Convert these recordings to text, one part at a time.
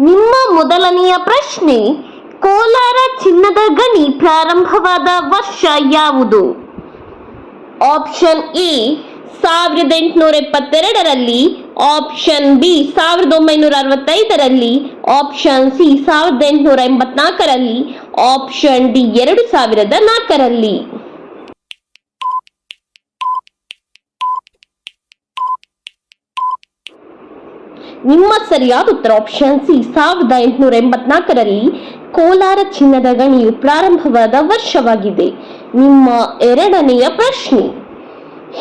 ನಿಮ್ಮ ಮೊದಲನೆಯ ಪ್ರಶ್ನೆ, ಕೋಲಾರ ಚಿನ್ನದ ಗಣಿ ಪ್ರಾರಂಭವಾದ ವರ್ಷ ಯಾವುದು? ಆಪ್ಷನ್ ಎ, ಸಾವಿರದ ಎಂಟುನೂರ ಎಪ್ಪತ್ತೆರಡರಲ್ಲಿ. ಆಪ್ಷನ್ ಬಿ, ಸಾವಿರದ ಒಂಬೈನೂರ ಅರವತ್ತೈದರಲ್ಲಿ. ಆಪ್ಷನ್ ಸಿ, ಸಾವಿರದ ಎಂಟುನೂರ ಎಂಬತ್ನಾಲ್ಕರಲ್ಲಿ. ಆಪ್ಷನ್ ಡಿ, ಎರಡು ಸಾವಿರದ ನಾಲ್ಕರಲ್ಲಿ. ನಿಮ್ಮ ಸರಿಯಾದ ಉತ್ತರ ಆಪ್ಷನ್ ಸಿ ಸಾವಿರದ ಎಂಟುನೂರ ಎಂಬತ್ನಾಲ್ಕರಲ್ಲಿ ಕೋಲಾರ ಚಿನ್ನದ ಗಣಿಯು ಪ್ರಾರಂಭವಾದ ವರ್ಷವಾಗಿದೆ. ನಿಮ್ಮ ಎರಡನೆಯ ಪ್ರಶ್ನೆ,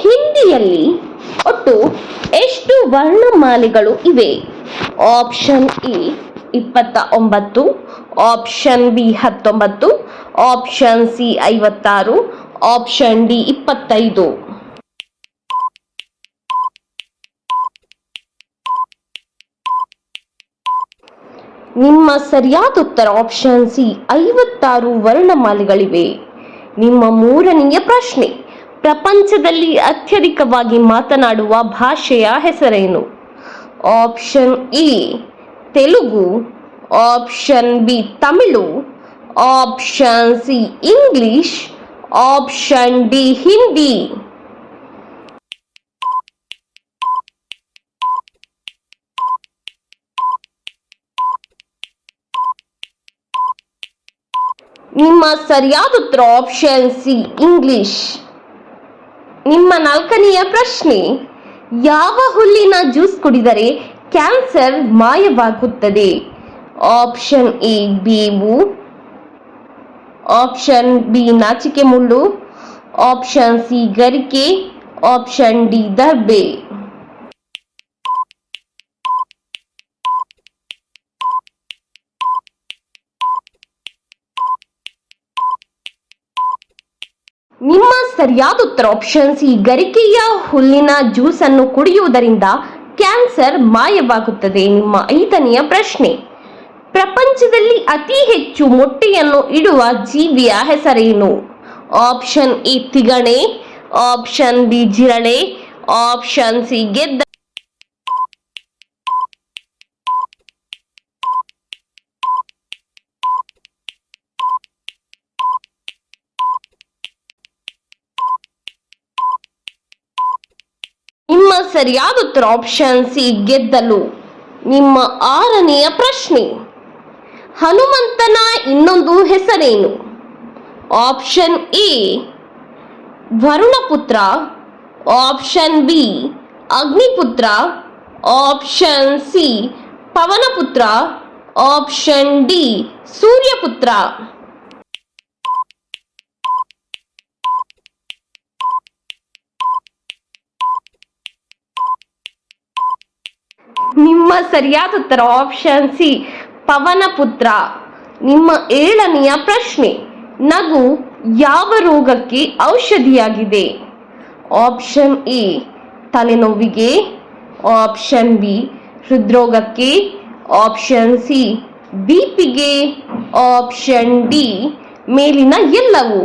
ಹಿಂದಿಯಲ್ಲಿ ಒಟ್ಟು ಎಷ್ಟು ವರ್ಣಮಾಲೆಗಳು ಇವೆ? ಆಪ್ಷನ್ ಎ ಇಪ್ಪತ್ತ ಒಂಬತ್ತು ಆಪ್ಷನ್ ಬಿ ಹತ್ತೊಂಬತ್ತು. ಆಪ್ಷನ್ ಸಿ ಐವತ್ತಾರು. ಆಪ್ಷನ್ ಡಿ ಇಪ್ಪತ್ತೈದು. ನಿಮ್ಮ ಸರಿಯಾದ ಉತ್ತರ ಆಪ್ಷನ್ ಸಿ ಐವತ್ತಾರು ವರ್ಣಮಾಲೆಗಳಿವೆ. ನಿಮ್ಮ ಮೂರನೆಯ ಪ್ರಶ್ನೆ, ಪ್ರಪಂಚದಲ್ಲಿ ಅತ್ಯಧಿಕವಾಗಿ ಮಾತನಾಡುವ ಭಾಷೆಯ ಹೆಸರೇನು? Option E Telugu. Option B Tamil. Option C English option D Hindi ನಿಮ್ಮ ಸರಿಯಾದ ಉತ್ತರ ಆಪ್ಷನ್ ಸಿ ಇಂಗ್ಲಿಷ್ ನಿಮ್ಮ ನಾಲ್ಕನೆಯ ಪ್ರಶ್ನೆ, ಯಾವ ಹುಲ್ಲಿನ ಜ್ಯೂಸ್ ಕುಡಿದರೆ ಕ್ಯಾನ್ಸರ್ ಮಾಯವಾಗುತ್ತದೆ? ಆಪ್ಷನ್ ಎ ಬೇವು ಆಪ್ಷನ್ ಬಿ ನಾಚಿಕೆ ಮುಳ್ಳು ಆಪ್ಷನ್ ಸಿ ಗರಿಕೆ. ಆಪ್ಷನ್ ಡಿ ದರ್ಬೆ. ನಿಮ್ಮ ಸರಿಯಾದ ಉತ್ತರ ಆಪ್ಷನ್ಸ್ ಈ ಗರಿಕೆಯ ಹುಲ್ಲಿನ ಜ್ಯೂಸ್ ಅನ್ನು ಕುಡಿಯುವುದರಿಂದ ಕ್ಯಾನ್ಸರ್ ಮಾಯವಾಗುತ್ತದೆ ನಿಮ್ಮ ಐದನೆಯ ಪ್ರಶ್ನೆ. ಪ್ರಪಂಚದಲ್ಲಿ ಅತಿ ಹೆಚ್ಚು ಮೊಟ್ಟೆಯನ್ನು ಇಡುವ ಜೀವಿಯ ಹೆಸರೇನು? ಆಪ್ಷನ್ ಎ ತಿಗಣೆ ಆಪ್ಷನ್ ಬಿ ಜಿರಳೆ ಆಪ್ಷನ್ ಸಿ ಗೆದ್ದ ನಿಮ್ಮ ಸರಿಯಾದ ಉತ್ತರ ಆಪ್ಷನ್ ಸಿ ಗೆದ್ದಲು. ನಿಮ್ಮ ಆರನೆಯ ಪ್ರಶ್ನೆ. ಹನುಮಂತನ ಇನ್ನೊಂದು ಹೆಸರೇನು? ಆಪ್ಷನ್ ಎ ವರುಣಪುತ್ರ. ಆಪ್ಷನ್ ಬಿ ಅಗ್ನಿಪುತ್ರ. ಆಪ್ಷನ್ ಸಿ ಪವನಪುತ್ರ. ಆಪ್ಷನ್ ಡಿ ಸೂರ್ಯಪುತ್ರ. ನಿಮ್ಮ ಸರಿಯಾದ ಉತ್ತರ ಆಪ್ಷನ್ ಸಿ ಪವನ ಪುತ್ರ ನಿಮ್ಮ ಏಳನೆಯ ಪ್ರಶ್ನೆ, ನಗು ಯಾವ ರೋಗಕ್ಕೆ ಔಷಧಿಯಾಗಿದೆ? ಆಪ್ಷನ್ ಎ ತಲೆನೋವಿಗೆ. ಆಪ್ಷನ್ ಬಿ ಹೃದ್ರೋಗಕ್ಕೆ. ಆಪ್ಷನ್ ಸಿ ಬಿಪಿಗೆ ಆಪ್ಷನ್ ಡಿ ಮೇಲಿನ ಎಲ್ಲವೂ.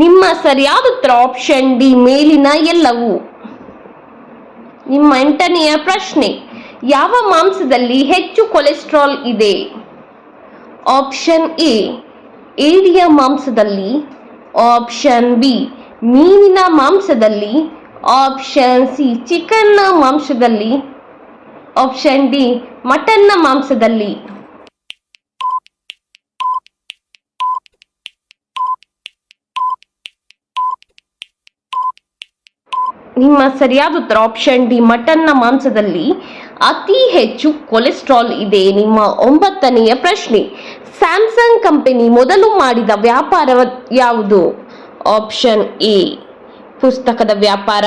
ನಿಮ್ಮ ಸರಿಯಾದ ಉತ್ತರ ಆಪ್ಷನ್ ಡಿ ಮೇಲಿನ ಎಲ್ಲವೂ. ನಿಮ್ಮ ಎಂಟನೆಯ ಪ್ರಶ್ನೆ, ಯಾವ ಮಾಂಸದಲ್ಲಿ ಹೆಚ್ಚು ಕೊಲೆಸ್ಟ್ರಾಲ್ ಇದೆ? ಆಪ್ಷನ್ ಎ ಏಡಿಯ ಮಾಂಸದಲ್ಲಿ. ಆಪ್ಷನ್ ಬಿ ಮೀನಿನ ಮಾಂಸದಲ್ಲಿ. ಆಪ್ಷನ್ ಸಿ ಚಿಕನ್ನ ಮಾಂಸದಲ್ಲಿ. ಆಪ್ಷನ್ ಡಿ ಮಟನ್ನ ಮಾಂಸದಲ್ಲಿ. ನಿಮ್ಮ ಸರಿಯಾದ ಉತ್ತರ ಆಪ್ಷನ್ ಡಿ ಮಟನ್ನ ಮಾಂಸದಲ್ಲಿ ಅತಿ ಹೆಚ್ಚು ಕೊಲೆಸ್ಟ್ರಾಲ್ ಇದೆ ನಿಮ್ಮ ಒಂಬತ್ತನೆಯ ಪ್ರಶ್ನೆ. ಸ್ಯಾಮ್ಸಂಗ್ ಕಂಪನಿ ಮೊದಲು ಮಾಡಿದ ವ್ಯಾಪಾರ ಯಾವುದು? ಆಪ್ಷನ್ ಎ ಪುಸ್ತಕದ ವ್ಯಾಪಾರ.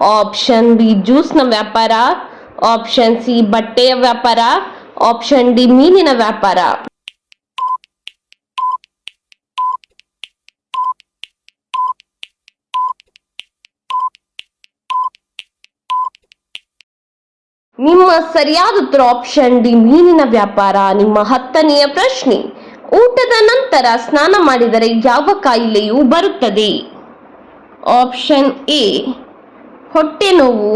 ಆಪ್ಷನ್ ಬಿ ಜ್ಯೂಸ್ನ ವ್ಯಾಪಾರ. ಆಪ್ಷನ್ ಸಿ ಬಟ್ಟೆಯ ವ್ಯಾಪಾರ. ಆಪ್ಷನ್ ಡಿ ಮೀನಿನ ವ್ಯಾಪಾರ. ನಿಮ್ಮ ಸರಿಯಾದ ಉತ್ತರ ಆಪ್ಷನ್ ಡಿ ಮೀನಿನ ವ್ಯಾಪಾರ, ನಿಮ್ಮ ಹತ್ತನೆಯ ಪ್ರಶ್ನೆ. ಊಟದ ನಂತರ ಸ್ನಾನ ಮಾಡಿದರೆ ಯಾವ ಕಾಯಿಲೆಯು ಬರುತ್ತದೆ? ಆಪ್ಷನ್ ಎ ಹೊಟ್ಟೆ ನೋವು.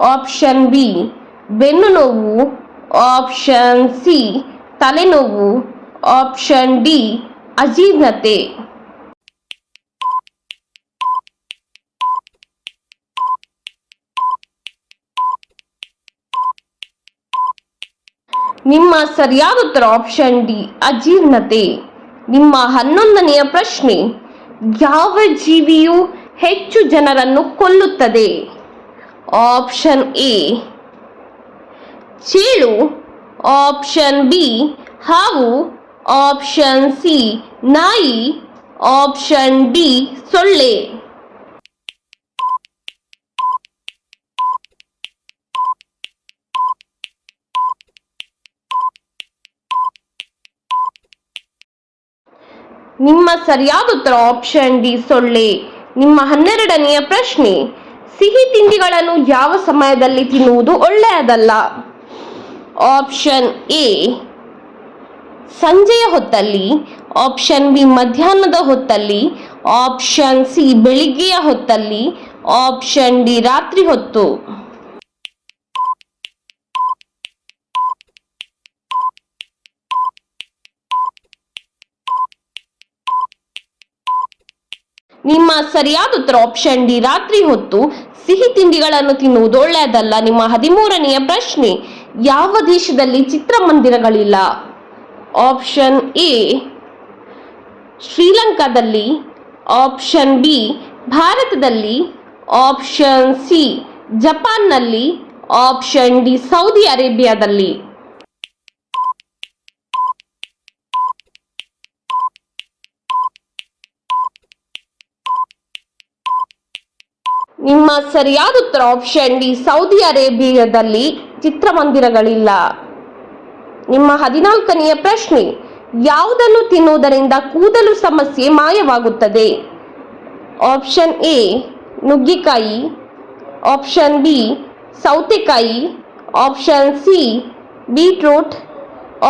ಆಪ್ಷನ್ ಬಿ ಬೆನ್ನು ನೋವು. ಆಪ್ಷನ್ ಸಿ ತಲೆನೋವು. ಆಪ್ಷನ್ ಡಿ ಅಜೀರ್ಣತೆ. ನಿಮ್ಮ ಸರಿಯಾದ ಉತ್ತರ ಆಪ್ಷನ್ ಡಿ ಅಜೀರ್ಣತೆ. ನಿಮ್ಮ ಹನ್ನೊಂದನೆಯ ಪ್ರಶ್ನೆ, ಯಾವ ಜೀವಿಯು ಹೆಚ್ಚು ಜನರನ್ನು ಕೊಲ್ಲುತ್ತದೆ? ಆಪ್ಷನ್ ಎ ಚೇಳು. ಆಪ್ಷನ್ ಬಿ ಹಾವು. ಆಪ್ಷನ್ ಸಿ ನಾಯಿ. ಆಪ್ಷನ್ ಡಿ ಸೊಳ್ಳೆ. ನಿಮ್ಮ ಸರಿಯಾದ ಉತ್ತರ ಆಪ್ಷನ್ ಡಿ ಸೊಳ್ಳೆ. ನಿಮ್ಮ ಹನ್ನೆರಡನೆಯ ಪ್ರಶ್ನೆ, ಸಿಹಿ ತಿಂಡಿಗಳನ್ನು ಯಾವ ಸಮಯದಲ್ಲಿ ತಿನ್ನುವುದು ಒಳ್ಳೆಯದಲ್ಲ? ಆಪ್ಷನ್ ಎ ಸಂಜೆಯ ಹೊತ್ತಲ್ಲಿ. ಆಪ್ಷನ್ ಬಿ ಮಧ್ಯಾಹ್ನದ ಹೊತ್ತಲ್ಲಿ. ಆಪ್ಷನ್ ಸಿ ಬೆಳಿಗ್ಗೆಯ ಹೊತ್ತಲ್ಲಿ. ಆಪ್ಷನ್ ಡಿ ರಾತ್ರಿ ಹೊತ್ತು. ನಿಮ್ಮ ಸರಿಯಾದ ಉತ್ತರ ಆಪ್ಷನ್ ಡಿ, ರಾತ್ರಿ ಹೊತ್ತು ಸಿಹಿ ತಿಂಡಿಗಳನ್ನು ತಿನ್ನುವುದು ಒಳ್ಳೆಯದಲ್ಲ. ನಿಮ್ಮ ಹದಿಮೂರನೆಯ ಪ್ರಶ್ನೆ, ಯಾವ ದೇಶದಲ್ಲಿ ಚಿತ್ರಮಂದಿರಗಳಿಲ್ಲ? ಆಪ್ಷನ್ ಎ ಶ್ರೀಲಂಕಾದಲ್ಲಿ. ಆಪ್ಷನ್ ಬಿ ಭಾರತದಲ್ಲಿ. ಆಪ್ಷನ್ ಸಿ ಜಪಾನ್ನಲ್ಲಿ. ಆಪ್ಷನ್ ಡಿ ಸೌದಿ ಅರೇಬಿಯಾದಲ್ಲಿ. ನಿಮ್ಮ ಸರಿಯಾದ ಉತ್ತರ ಆಪ್ಷನ್ ಡಿ ಸೌದಿ ಅರೇಬಿಯಾದಲ್ಲಿ ಚಿತ್ರಮಂದಿರಗಳಿಲ್ಲ. ನಿಮ್ಮ ಹದಿನಾಲ್ಕನೆಯ ಪ್ರಶ್ನೆ, ಯಾವುದನ್ನು ತಿನ್ನುವುದರಿಂದ ಕೂದಲು ಸಮಸ್ಯೆ ಮಾಯವಾಗುತ್ತದೆ? ಆಪ್ಷನ್ ಎ ನುಗ್ಗಿಕಾಯಿ. ಆಪ್ಷನ್ ಬಿ ಸೌತೆಕಾಯಿ. Option C beetroot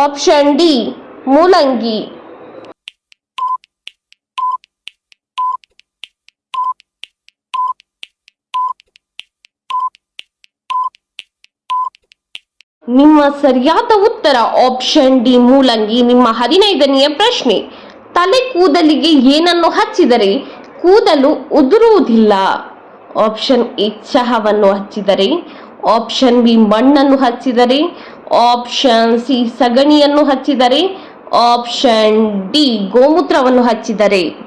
option D ಮೂಲಂಗಿ. ನಿಮ್ಮ ಸರಿಯಾದ ಉತ್ತರ ಆಪ್ಷನ್ ಡಿ ಮೂಲಂಗಿ ನಿಮ್ಮ ಹದಿನೈದನೆಯ ಪ್ರಶ್ನೆ. ತಲೆ ಕೂದಲಿಗೆ ಏನನ್ನು ಹಚ್ಚಿದರೆ? ಕೂದಲು ಉದುರುವುದಿಲ್ಲ. ಆಪ್ಷನ್ ಎ ಚಹವನ್ನು ಹಚ್ಚಿದರೆ. ಆಪ್ಷನ್ ಬಿ ಮಣ್ಣನ್ನು ಹಚ್ಚಿದರೆ. ಆಪ್ಷನ್ ಸಿ ಸಗಣಿಯನ್ನು ಹಚ್ಚಿದರೆ. ಆಪ್ಷನ್ ಡಿ ಗೋಮೂತ್ರವನ್ನು ಹಚ್ಚಿದರೆ.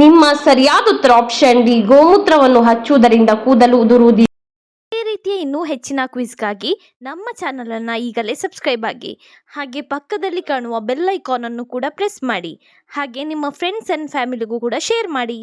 ನಿಮ್ಮ ಸರಿಯಾದ ಉತ್ತರ ಆಪ್ಷನ್ ಡಿ ಗೋಮೂತ್ರವನ್ನು ಹಚ್ಚುವುದರಿಂದ ಕೂದಲು ಉದುರುವುದಿಲ್ಲ ಇದೇ ರೀತಿಯ ಇನ್ನೂ ಹೆಚ್ಚಿನ ಕ್ವಿಜ್ಗಾಗಿ ನಮ್ಮ ಚಾನಲನ್ನು ಈಗಲೇ ಸಬ್ಸ್ಕ್ರೈಬ್ ಆಗಿ. ಹಾಗೆ ಪಕ್ಕದಲ್ಲಿ ಕಾಣುವ ಬೆಲ್ ಐಕಾನನ್ನು ಕೂಡ ಪ್ರೆಸ್ ಮಾಡಿ. ಹಾಗೆ ನಿಮ್ಮ ಫ್ರೆಂಡ್ಸ್ ಆ್ಯಂಡ್ ಫ್ಯಾಮಿಲಿಗೂ ಕೂಡ ಶೇರ್ ಮಾಡಿ.